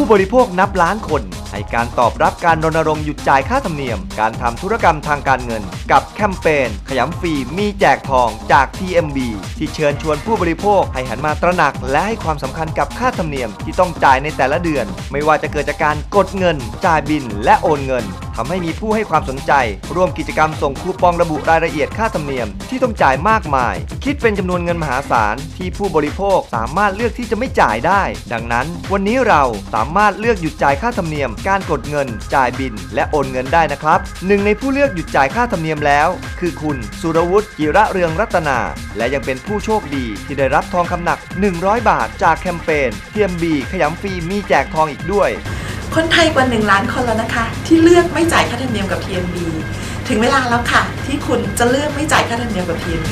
ู้บริโภคนับล้านคน ให้การตอบรับการรณรงค์หยุดจ่ายค่าธรรมเนียม การทำธุรกรรมทางการเงิน กับแคมเปญขยำฟรีมีแจกทองจาก TMB ที่เชิญชวนผู้บริโภคให้หันมาตระหนัก และให้ความสำคัญกับค่าธรรมเนียมที่ต้องจ่ายในแต่ละเดือน ไม่ว่าจะเกิดจากการกดเงิน จ่ายบินและโอนเงิน ทำให้มีผู้ให้ความสนใจ ร่วมกิจกรรมส่งคูปองระบุรายละเอียดค่าธรรมเนียมที่ต้องจ่ายมากมาย คิดเป็นจำนวนเงินมหาศาลที่ผู้บริโภคสามารถเลือกที่จะไม่จ่ายได้ ดังนั้น วันนี้เราสามารถเลือกหยุดจ่ายค่าธรรมเนียม การกดเงิน จ่ายบิน และโอนเงินได้นะครับหนึ่งในผู้เลือกหยุดจ่ายค่าธรรมเนียมแล้ว คือคุณสุรวุฒิจิระเรืองรัตนา และยังเป็นผู้โชคดีที่ได้รับทองคำหนัก 100 บาทจากแคมเปญ TMB ขยำฟรีมีแจกทองอีกด้วย คนไทยกว่า 1 ล้านคนแล้วนะคะ ที่เลือกไม่จ่ายค่าธรรมเนียมกับ TMB ถึงเวลาแล้วค่ะ ที่คุณจะเลือกไม่จ่ายค่าธรรมเนียมกับ TMB